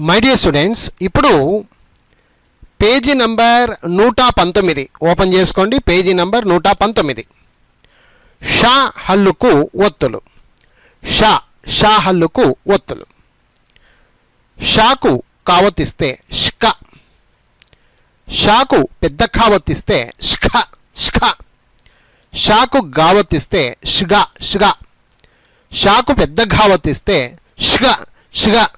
My dear students ఇప్పుడు page number నూట పంతొమ్మిది. ఓపెన్ చేసుకోండి. పేజీ నంబర్ నూట పంతొమ్మిది. షా హల్లుకు ఒత్తులు. షా షా హల్లుకు ఒత్తులు. షాకు కావతిస్తేష్క షాకు. పెద్ద కావతిస్తేష్కష్క షాకు గావతిస్తే షిగా షిగా. షాకు పెద్ద ఘావతిస్తే షిగ షిగా.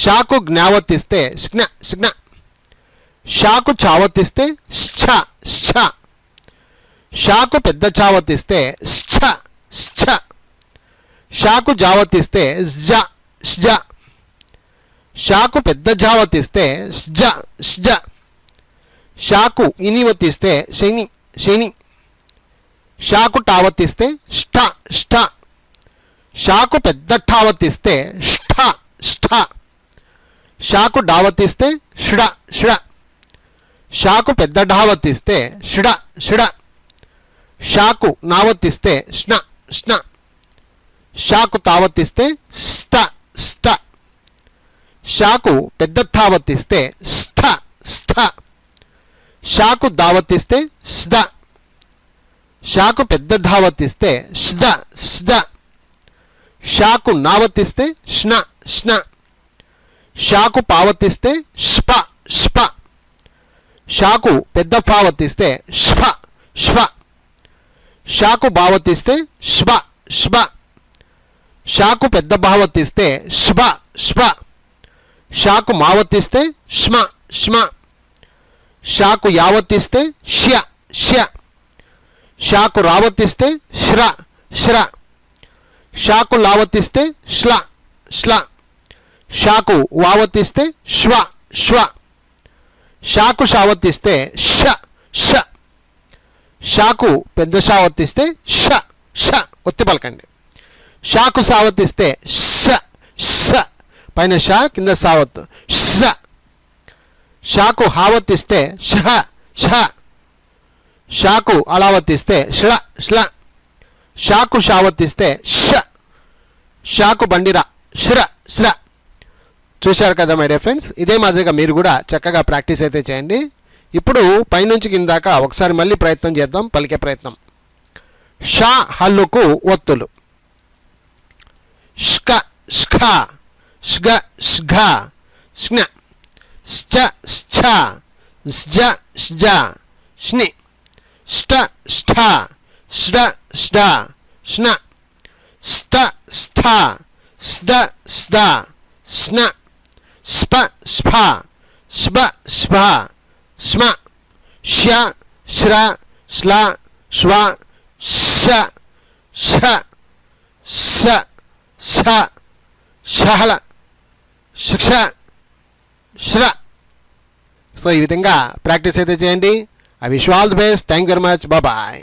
షాకు జ్ఞావతిస్తే స్జ్ఞ స్జ్ఞ షాకు చావతిస్తే శ్చ శ్చ షాకు పెద్ద చావతిస్తే శ్చ శ్చ షాకు జావతిస్తే జ్జ ష్జ షాకు పెద్ద జావతిస్తే ష్జ ష్జ షాకు ఇని ఇనివతిస్తే శని శని. షాకు టావతిస్తే ష్ట ష్ట షాకు పెద్ద ఠావతిస్తే ష్ఠ ష్ఠ. షాకు డావతిస్తే షిడ షిడ. షాకు పెద్ద డావతిస్తే షిడ షిడ. షాకు నావతిస్తే ష్ణ ష్ణ షాకు తావతిస్తే స్థ స్థ. షాకు పెద్ద థావతిస్తే స్థ స్థ. షాకు దావతిస్తే స్ద షాకు పెద్ద ధావతిస్తే స్ద స్ద షాకు నావత్తిస్తే ష్ణ ష్ణ షాకు పావతిస్తే స్ప స్ప షాకు పెద్ద పావతిస్తే స్ఫ స్ఫ షాకు భావతిస్తే స్వ స్వ షాకు పెద్ద భావతిస్తే స్వ స్వ షాకు మావతిస్తే ష్మ ష్మ. షాకు ష్య షాకు రావతిస్తే శ్ర శ్ర షాకు లావతిస్తే శ్ల శ్ల షాకు వావతిస్తే శ్వ శ్వ షాకు షావతిస్తే ష ష. షాకు పెద్ద షావతిస్తే ష ష. ఒత్తి పలకండి. షాకు సావతిస్తే ష ష. పైన షా కింద సావత్ ష. షాకు హావతిస్తే షహ షహ షాకు అలావతిస్తే శ్ల ష్ల షాకు షావతిస్తే ష. షాకు బండిరా శ్ర శ్ర చూశారు కదా మై డియర్ ఫ్రెండ్స్ ఇదే మాదిరిగా మీరు కూడా చక్కగా ప్రాక్టీస్ అయితే చేయండి. ఇప్పుడు పైనుంచి కిందాక ఒకసారి మళ్ళీ ప్రయత్నం చేద్దాం పలికే ప్రయత్నం. షా హల్లుకు ఒత్తులు. ష్క ష్ఖ ష్గ ష్ఘ స్జ్ఞ శ్చ శ్చ స్జ స్జ స్ని ష్ట ష్ఠ ష్డ ష్డ స్న స్థ స్థ స్ద స్ద స్న స్ప స్ఫ స్బ స్ఫ స్మ ష్య శ్ర శ్ల శ్వ ష ష స స షహల శిక్ష శ్ర. సో ఈ విధంగా ప్రాక్టీస్ అయితే చేయండి. I wish all the best thank very much bye